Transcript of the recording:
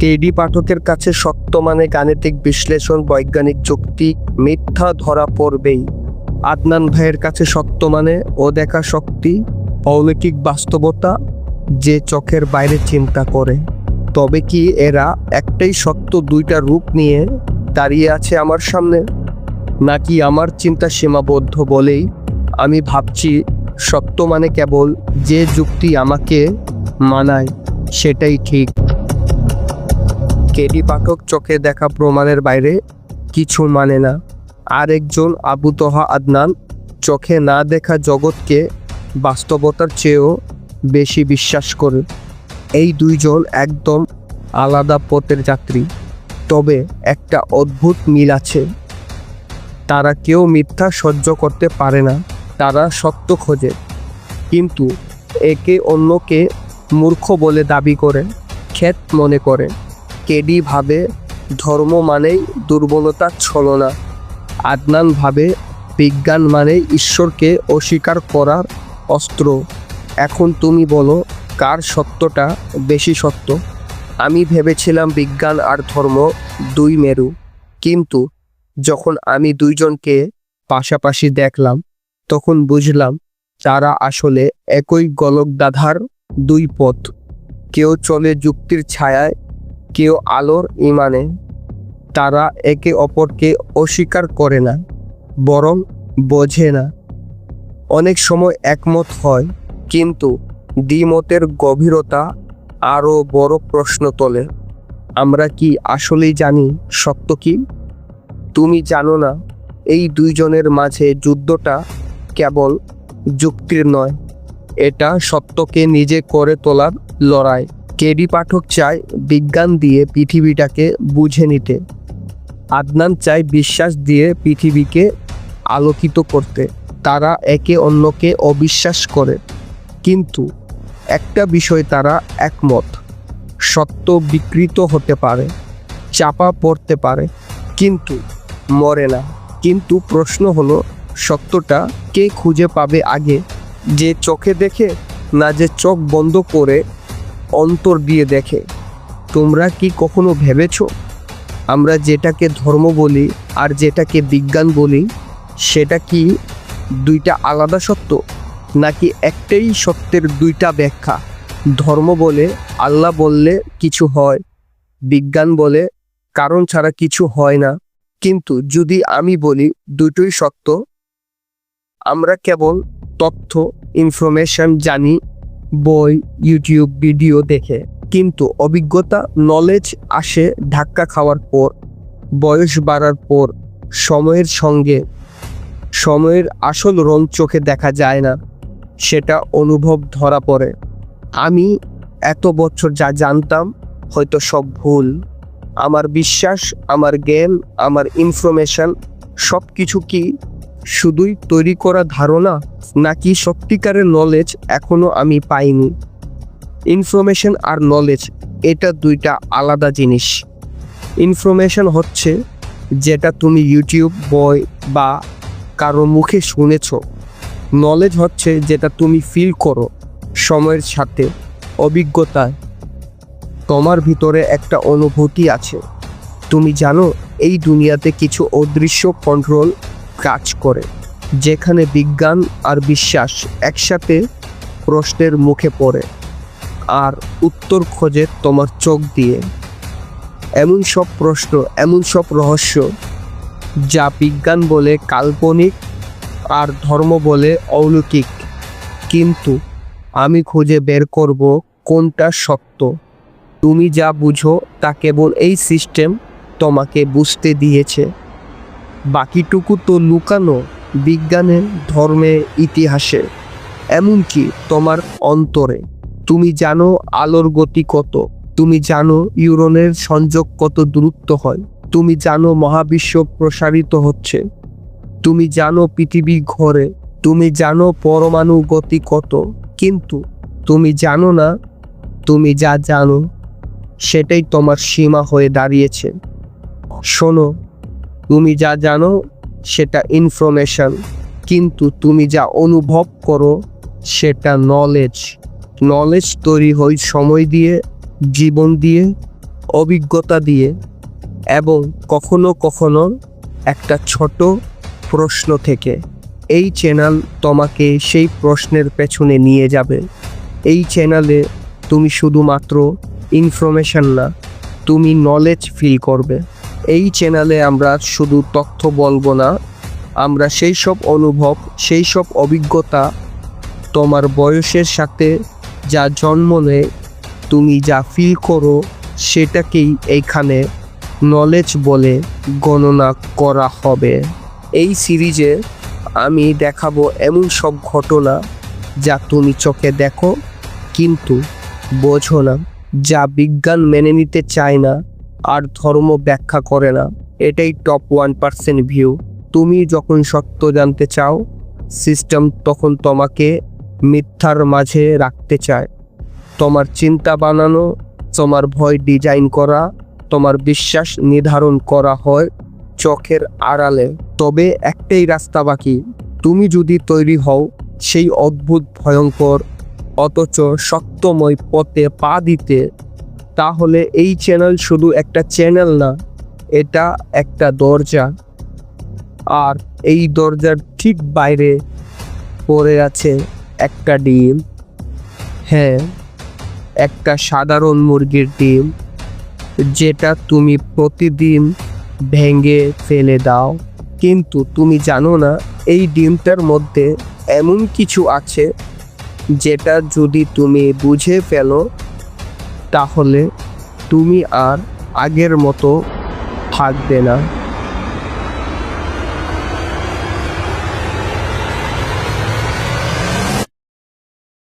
KD পাঠকের কাছে সত্য মানে গাণিতিক বিশ্লেষণ, বৈজ্ঞানিক যুক্তি, মিথ্যা ধরা পড়বেই। আদনান ভাইয়ের কাছে সত্য মানে ও দেখা শক্তি, অলৌকিক বাস্তবতা যে চোখের বাইরে চিন্তা করে। তবে কি এরা একটাই সত্য দুইটা রূপ নিয়ে দাঁড়িয়ে আছে আমার সামনে? নাকি আমার চিন্তা সীমাবদ্ধ বলেই আমি ভাবছি সত্য মানে কেবল যে যুক্তি আমাকে মানায়, সেটাই ঠিক। কেডি পাঠক চোখে দেখা প্রমাণের বাইরে কিছু মানে না। আরেকজন আবু তোহা আদনান চোখে না দেখা জগৎকে বাস্তবতার চেয়েও বেশি বিশ্বাস করে। এই দুইজন একদম আলাদা পথের যাত্রী। তবে একটা অদ্ভুত মিল আছে। তারা কেউ মিথ্যা সহ্য করতে পারে না, তারা সত্য খোঁজে। কিন্তু একে অন্যকে মূর্খ বলে দাবি করে খ্যাত মনে করে। কেডি ভাবে ধর্ম মানেই দুর্বলতা ছলনা। আদনান ভাবে বিজ্ঞান মানে ঈশ্বরকে অস্বীকার করার অস্ত্র। এখন তুমি বলো, কার সত্যটা বেশি সত্য? আমি ভেবেছিলাম বিজ্ঞান আর ধর্ম দুই মেরু। কিন্তু যখন আমি দুইজনকে পাশাপাশি দেখলাম, তখন বুঝলাম তারা আসলে একই গলক দাধার দুই পথ। কেউ চলে যুক্তির ছায়ায় কেউ আলোর ইমানে, তারা একে অপরকে অস্বীকার করে না, বরং বোঝে না। অনেক সময় একমত হয়, কিন্তু দ্বিমতের গভীরতা আরও বড় প্রশ্ন তোলে। আমরা কি আসলেই জানি সত্য কি? তুমি জানো না, এই দুইজনের মাঝে যুদ্ধটা কেবল যুক্তির নয়, এটা সত্যকে নিজে করে তোলার লড়াই। কেডি পাঠক চায় বিজ্ঞান দিয়ে পৃথিবীটাকে বুঝে নিতে। আদনান চায় বিশ্বাস দিয়ে পৃথিবীকে আলোকিত করতে। তারা একে অন্যকে অবিশ্বাস করে। কিন্তু একটা বিষয় তারা একমত, সত্য বিকৃত হতে পারে, চাপা পড়তে পারে, কিন্তু মরে না। কিন্তু প্রশ্ন হলো, সত্যটা কে খুঁজে পাবে আগে? যে চোখে দেখে না যে চোখ বন্ধ করে অন্তর দিয়ে দেখে, তোমরা কি কখনো ভেবেছো আমরা যেটাকে ধর্ম বলি আর যেটাকে বিজ্ঞান বলি, সেটা কি দুইটা আলাদা সত্য? নাকি একটাই সত্যের দুইটা ব্যাখ্যা? ধর্ম বলে আল্লাহ বললে কিছু হয়, বিজ্ঞান বলে কারণ ছাড়া কিছু হয় না। কিন্তু যদি আমি বলি দুটোই সত্য, আমরা কেবল তথ্য ইনফরমেশন জানি বই ইউটিউব ভিডিও দেখে। কিন্তু অভিজ্ঞতা নলেজ আসে ধাক্কা খাওয়ার পর, বয়স বাড়ার পর, সময়ের সঙ্গে। সময়ের আসল রং চোখে দেখা যায় না, সেটা অনুভব ধরা পড়ে। আমি এত বছর যা জানতাম, হয়তো সব ভুল। আমার বিশ্বাস, আমার জ্ঞান, আমার ইনফরমেশন সব কিছু কি শুধুই তৈরি করা ধারণা নাকি সত্যিকারের নলেজ এখনও আমি পাইনি? ইনফরমেশন আর নলেজ এটা দুইটা আলাদা জিনিস। ইনফরমেশন হচ্ছে যেটা তুমি ইউটিউব বই বা কারও মুখে শুনেছ। নলেজ হচ্ছে যেটা তুমি ফিল করো সময়ের সাথে, অভিজ্ঞতায়। তোমার ভিতরে একটা অনুভূতি আছে। তুমি জানো এই দুনিয়াতে কিছু অদৃশ্য কন্ট্রোল কাজ করে, যেখানে বিজ্ঞান আর বিশ্বাস একসাথে প্রশ্নের মুখে পড়ে আর উত্তর খোঁজে তোমার চোখ দিয়ে। এমন সব প্রশ্ন, এমন সব রহস্য যা বিজ্ঞান বলে কাল্পনিক আর ধর্ম বলে অলৌকিক। কিন্তু আমি খুঁজে বের করব কোনটা সত্য। তুমি যা বুঝো তা কেবল এই সিস্টেম তোমাকে বুঝতে দিয়েছে। বাকিটুকু তো লুকানো বিজ্ঞানে, ধর্মে, ইতিহাসে। এমনকি তোমার অন্তরে। তুমি জানো আলোর গতি কত। তুমি জানো ইউরনের সংযোগ কত দূরত্ব হয়। তুমি জানো মহাবিশ্ব প্রসারিত হচ্ছে। তুমি জানো পৃথিবী ঘরে। তুমি জানো পরমাণু গতি কত। কিন্তু তুমি জানো না, তুমি যা জানো, সেটাই তোমার সীমা হয়ে দাঁড়িয়েছে। শোনো তুমি যা জানো, সেটা ইনফরমেশন কিন্তু তুমি যা অনুভব করো, সেটা নলেজ নলেজ তৈরি হয় সময় দিয়ে, জীবন দিয়ে, অভিজ্ঞতা দিয়ে এবং কখনো কখনো একটা ছোট প্রশ্ন থেকে। এই চ্যানেল তোমাকে সেই প্রশ্নের পেছনে নিয়ে যাবে। এই চ্যানেলে তুমি শুধুমাত্র ইনফরমেশন না, তুমি নলেজ ফিল করবে। এই চ্যানেলে আমরা শুধু তথ্য বলব না, আমরা সেই সব অনুভব, সেই সব অভিজ্ঞতা তোমার বয়সের সাথে যা জন্ম নেয়, তুমি যা ফিল করো, সেটাকেই এইখানে নলেজ বলে গণনা করা হবে। এই সিরিজে আমি দেখাবো এমন সব ঘটনা যা তুমি চোখে দেখো, কিন্তু বোঝো না, যা বিজ্ঞান মেনে নিতে চায় না আর ধর্ম ব্যাখ্যা করে না। এটাই টপ ওয়ান পার্সেন্ট ভিউ তুমি যখন সত্য জানতে চাও সিস্টেম তখন তোমাকে মিথ্যার মাঝে রাখতে চায়। তোমার চিন্তা বানানো, তোমার ভয় ডিজাইন করা, তোমার বিশ্বাস নির্ধারণ করা হয় চোখের আড়ালে। তবে একটাই রাস্তা বাকি। তুমি যদি তৈরি হও, সেই অদ্ভুত, ভয়ঙ্কর, অথচ সত্যময় পথে পা দিতে তাহলে এই চ্যানেল শুধু একটা চ্যানেল না, এটা একটা দরজা। আর এই দরজার ঠিক বাইরে পড়ে আছে একটা ডিম। হ্যাঁ একটা সাধারণ মুরগির ডিম, যেটা তুমি প্রতিদিন ভেঙে ফেলে দাও। কিন্তু তুমি জানো না, এই ডিমটার মধ্যে এমন কিছু আছে, যেটা যদি তুমি বুঝে ফেলো তাহলে তুমি আর আগের মতো থাকবে না।